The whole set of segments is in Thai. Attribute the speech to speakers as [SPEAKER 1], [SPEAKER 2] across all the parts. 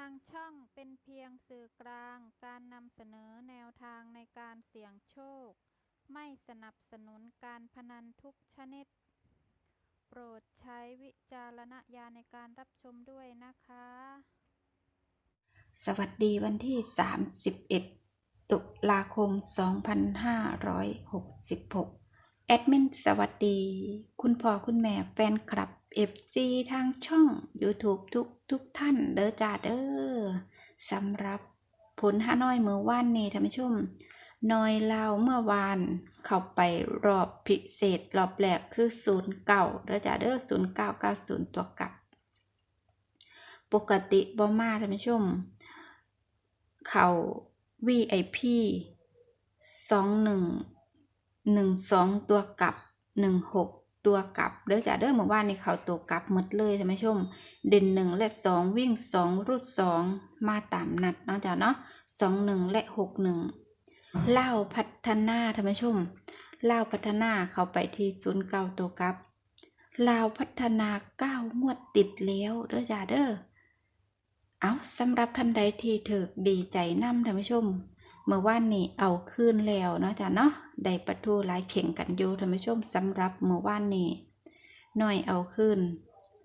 [SPEAKER 1] างช่องเป็นเพียงสื่อกลางการนำเสนอแนวทางในการเสี่ยงโชค ไม่สนับสนุนการพนันทุกชนิด โปรดใช้วิจารณญาณในการรับชมด้วยนะคะ
[SPEAKER 2] สวัสดีวันที่ 31 ตุลาคม 2566 แอดมินสวัสดี คุณพ่อคุณแม่แฟนคลับ FC ทางช่อง YouTube ทุกทุกท่านเด้อจ้าเด้อสำหรับผลฮานอยเมื่อวานนี้ท่านผู้ชมนอยเลาเมื่อวานเข้าไปรอบพิเศษรอบแรกคือ09เก่าเด้อจ้าเด้อ0990ตัวกลับ ปกติบ่มาท่านผู้ชม เขา VIP สองหนึ่งหนึ่งสองตัวกลับหนึ่งหก ตัวกลับเด้อจ้าเด้อเมื่อวานนี้เขาตัวกลับหมดเลยท่านผู้ชม เด่นหนึ่งและสองวิ่งสองรุดสองมาตามนัดเนาะจ้าเนาะสองหนึ่งและหกหนึ่งเล่าพัฒนาท่านผู้ชมเล่าพัฒนาเขาไปที่ศูนย์เก้าตัวกลับลาวพัฒนาเก้างวดติดแล้วเด้อจ้าเด้อเอาสำหรับท่านใดที่ถึกดีใจนำท่านผู้ชม เมื่อวานนี้เอาคืนแล้วเนาะจ้ะเนาะได้ประตูหลายเข่งกันอยู่ท่านผู้ชมสำหรับเมื่อวานนี้หน่อยเอาคืน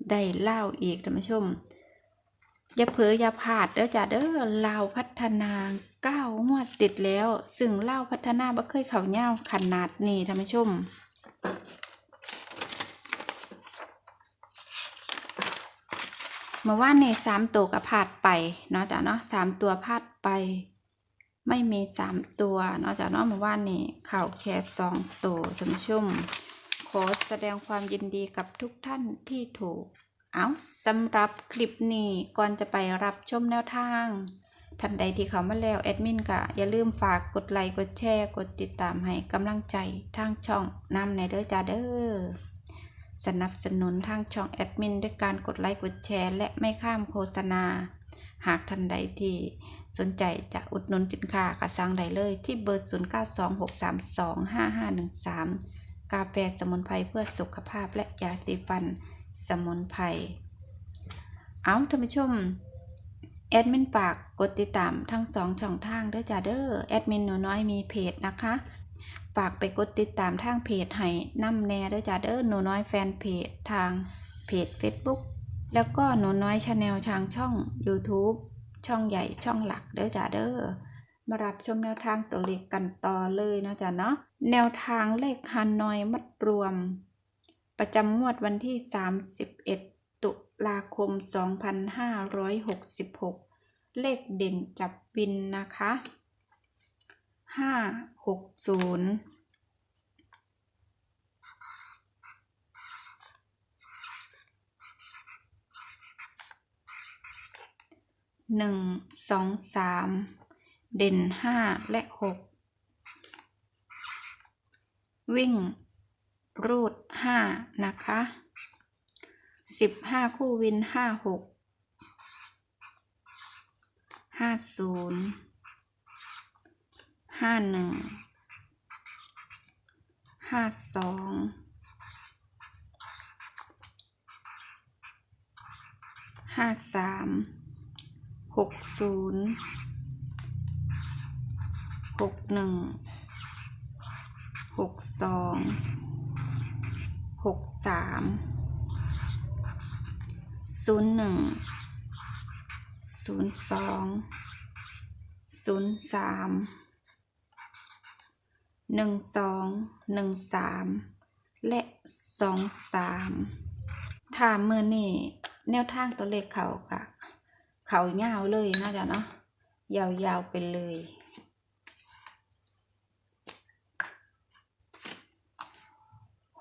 [SPEAKER 2] ได้เล่าอีกท่านผู้ชมอย่าเผลออย่าพลาดเด้อจ้ะเด้อเล่าพัฒนาเก้างวดติดแล้ว ซึ่งเล่าพัฒนาบ่เคยเข้าเง่าขนาดนี้ท่านผู้ชมเมื่อวานนี้สามตัวก็พลาดไปเนาะจ้ะเนาะสามตัวพลาดไป ไม่มีสามตัวนาะจ้ะเนาะเมื่อวานนี้เข่าแค่สองตัวท่านผู้ชมขอแสดงความยินดีกับทุกท่านที่ถูก เอาสำหรับคลิปนี้ก่อนจะไปรับชมแนวทางท่านใดที่เขามาแล้วแอดมินก็อย่าลืมฝากกดไลค์กดแชร์กดติดตามให้กำลังใจทางช่องนำในเด้อจ้าเด้อสนับสนุนทางช่องแอดมินด้วยการกดไลค์กดแชร์และไม่ข้ามโฆษณา หากท่านใดที่ สนใจจะอุดหนุนสินค้าก็สั่งได้เลยที่เบอร์ 0926325513 กาแฟสมุนไพรเพื่อสุขภาพและยาสีฟันสมุนไพร เอาท่านผู้ชม แอดมินฝากกดติดตามทั้งสองช่องทางด้วยจ้าเด้อ แอดมินหนูน้อยมีเพจนะคะฝากไปกดติดตามทางเพจให้น้ำแน่ด้วยจ้าเด้อหนูน้อยแฟนเพจทางเพจ Facebook แล้วก็หนูน้อยชาแนลทางช่อง YouTube ช่องใหญ่ช่องหลักเด้อจ้าเด้อมารับชมแนวทางตัวเลขกันต่อเลยนะจ๊าเนาะแนวทางเลขฮานนอยมัดรวม ประจำงวดวันที่ 31 ตุลาคม 2566 เลขเด่นจับวินนะคะ 560 หนึ่งสองสามเด่นห้าและหกวิ่ง รูดห้านะคะสิบห้าคู่วินห้าหกห้าศูนย์ห้าหนึ่งห้าสองห้าสาม หกศูนย์หกหนึ่งหกสองหกสามศูนย์หนึ่งศูนย์สองศูนย์สามหนึ่งสองหนึ่งสามและสองสามถ้ามือนี่แนวทางตัวเลขเขาค่ะ เขายาวเลยน่าจะเนาะยาวๆไปเลย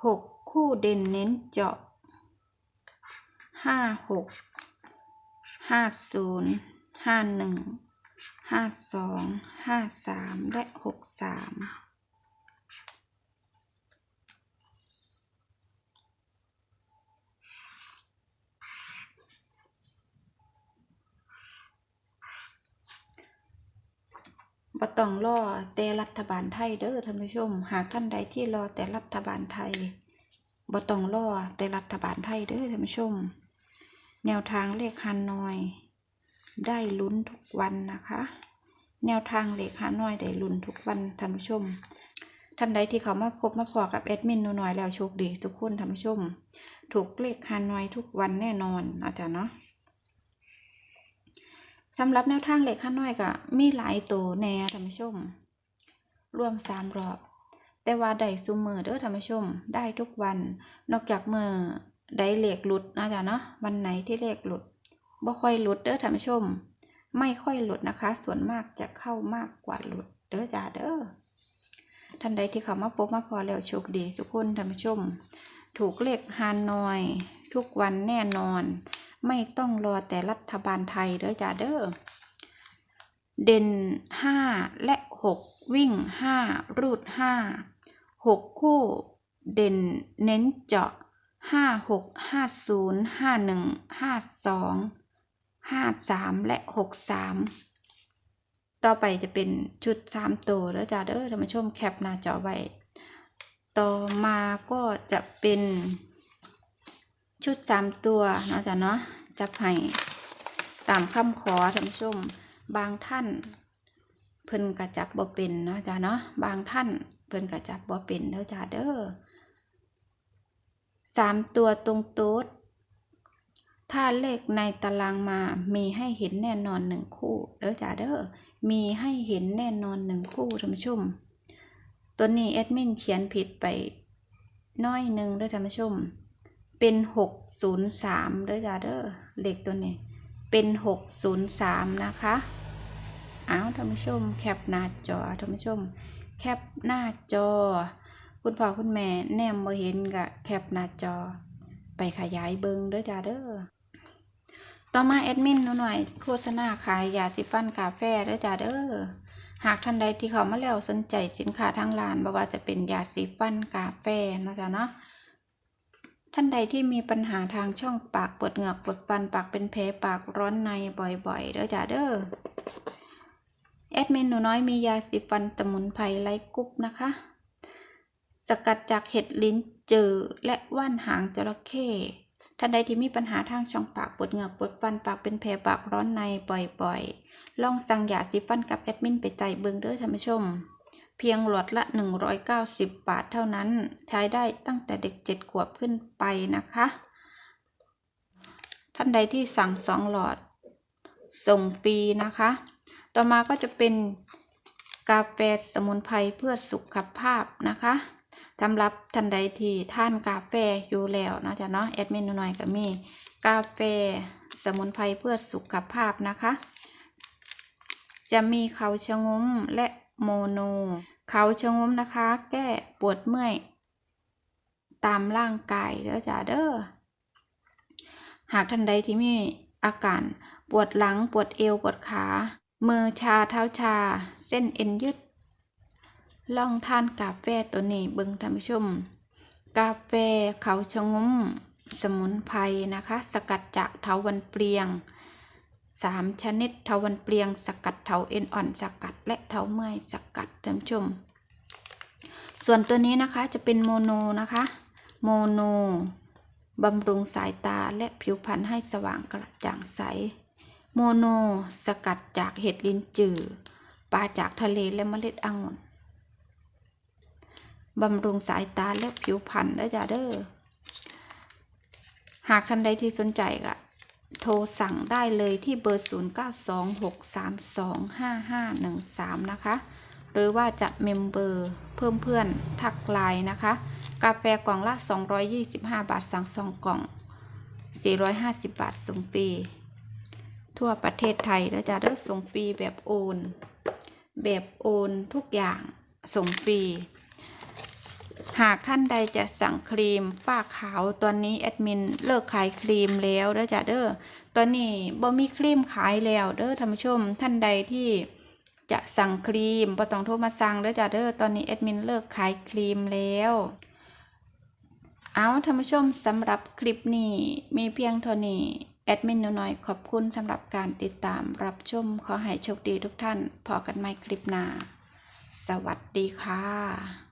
[SPEAKER 2] หกคู่เด่นเน้นเจาะห้าหกห้าศูนย์ห้าหนึ่งห้าสองห้าสามและหกสาม บ่ต้องรอแต่รัฐบาลไทยเด้อท่านผู้ชม หากท่านใดที่รอแต่รัฐบาลไทยบ่ต้องรอแต่รัฐบาลไทยเด้อท่านผู้ชม แนวทางเลขฮันนอย ได้ลุ้นทุกวันนะคะ แนวทางเลขหาน้อยได้ลุ้นทุกวันท่านผู้ชม ท่านใดที่เขามาพบมาพอกับแอดมินหนูน้อยแล้วโชคดีทุกคนท่านผู้ชม ถูกเลขหาน้อยทุกวันแน่นอนนะจ๊ะเนาะ สำหรับแนวทางเลขหาน้อยก็มีหลายตัวแน่ท่านผู้ชม รวมสามรอบ แต่ว่าได้ซุมมือเด้อท่านผู้ชม ได้ทุกวัน นอกจากมือได้เลขหลุดนะจ๊ะเนาะวันไหนที่เลขหลุดบ่ค่อยหลุดเด้อท่านผู้ชม ไม่ค่อยหลุดนะคะ ส่วนมากจะเข้ามากกว่าหลุดเด้อจ้าเด้อท่านใดที่เขามาพบมาพอแล้วโชคดีทุกคนท่านผู้ชม ถูกเลขฮานอย ทุกวันแน่นอน ไม่ต้องรอแต่รัฐบาลไทยเด้อจ้าเด้อเด่นห้าและหกวิ่งห้ารูดห้าหกคู่ เด่นเน้นเจาะห้าหกห้าศูนย์ห้าหนึ่งห้าสองห้าสามและหกสามต่อไปจะเป็นชุดสามตัวแล้วจ้าเด้อท่านผู้ชมแคปหน้าจอไว้ ต่อมาก็จะเป็น ชุดสามตัวเนาะจ้ะเนาะจะให้ตามคำขอท่านผู้ชมบางท่านเพิ่นกระจับบ่เป็นเนาะจ้ะเนาะบางท่านเพิ่นกระจับบ่เป็นเด้อจ้าเด้อสามตัวตรงโต๊ดถ้าเลขในตารางมามีให้เห็นแน่นอนหนึ่งคู่เด้อจ้าเด้อมีให้เห็นแน่นอนหนึ่งคู่ท่านผู้ชม ตัวนี้แอดมินเขียนผิดไปน้อยหนึ่งเด้อท่านผู้ชม เป็นหกศูนย์สามเด้อจ้าเด้อเลขตัวนี้ เป็นหกศูนย์สามนะคะเอาท่านผู้ชม แคปหน้าจอท่านผู้ชม แคปหน้าจอ คุณพ่อคุณแม่แนมบ่เห็นกะแคปหน้าจอ ไปขยายเบิงเด้อจ้าเด้อต่อมาแอดมินหน่อยโฆษณาขายยาสีฟันกาแฟเด้อจ้าเด้อหากท่านใดที่เขามาแล้วสนใจสินค้าทางร้านบ่ว่าจะเป็นยาสีฟันกาแฟนะจ้าเนาะ ท่านใดที่มีปัญหาทางช่องปากปวดเหงือกปวดฟันปากเป็นแผลปากร้อนในบ่อยๆเด้อจ้าเด้อแอดมินหนูน้อยมียาสีฟันสมุนไพรไร้กรุ๊ปนะคะ สกัดจากเห็ดลิ้นจือและว่านหางจระเข้ท่านใดที่มีปัญหาทางช่องปากปวดเหงือกปวดฟันปากเป็นแผลปากร้อนในบ่อยๆ ลองสั่งยาสีฟันกับแอดมินไปไต่เบิงเด้อท่านผู้ชม เพียงหลอดละ 190 บาทเท่านั้น ใช้ได้ตั้งแต่เด็ก 7 ขวบขึ้นไปนะคะ ท่านใดที่สั่ง 2 หลอด ส่งฟรีนะคะ ต่อมาก็จะเป็นกาแฟสมุนไพรเพื่อสุขภาพนะคะสำหรับท่านใดที่ท่านกาแฟอยู่แล้วนะจ๊ะเนาะแอดมินหน่อยก็มี กาแฟสมุนไพรเพื่อสุขภาพนะคะ จะมีเขาชะงมและ โมโน เขาชะงมนะคะ แก้ปวดเมื่อย ตามร่างกายเด้อจ้าเด้อ หากท่านใดที่มีอาการปวดหลังปวดเอวปวดขา มือชาเท้าชา เส้นเอ็นยืดลองทานกาแฟตัวนี้เบิ่งท่านผู้ชม กาแฟเขาชะงม สมุนไพรนะคะ สกัดจากเถาวันเปลียง สามชนิดเถาวันเปลียงสกัดเถาเอ็นอ่อนสกัด และเถาเมื่อยสกัดท่านผู้ชม ส่วนตัวนี้นะคะจะเป็นโมโนนะคะโมโนบำรุงสายตาและผิวพรรณให้สว่างกระจ่างใส โมโนสกัดจากเห็ดลิ้นจือปลาจากทะเลและเมล็ดองุ่นบำรุงสายตาและผิวพรรณเด้จ้าเด้อหากท่านใดที่สนใจก็ ทรสั่งได้เลยที่เบอร์ 0926325513 นะคะ หรือว่าจะเมมเบอร์เพิ่มเพื่อนทักไลน์นะคะ กาแฟกล่องละ 225 บาทสั่งสองกล่อง 450 บาทส่งฟรี ทั่วประเทศไทยแล้วจะได้ส่งฟรีแบบโอน แบบโอนทุกอย่างส่งฟรี หากท่านใดจะสั่งครีมฝ้าขาวตอนนี้แอดมินเลิกขายครีมแล้วเด้อจ้ะเด้อตอนนี้บ่มีครีมขายแล้วเด้อท่านผู้ชมท่านใดที่จะสั่งครีมบ่ต้องโทรมาสั่งเด้อจ้ะเด้อตอนนี้แอดมินเลิกขายครีมแล้วเอาท่านผู้ชมสำหรับคลิปนี้มีเพียงเท่านี้แอดมินน้อยขอบคุณสำหรับการติดตามรับชมขอให้โชคดีทุกท่านพอกันใหม่คลิปหน้า สวัสดีค่ะ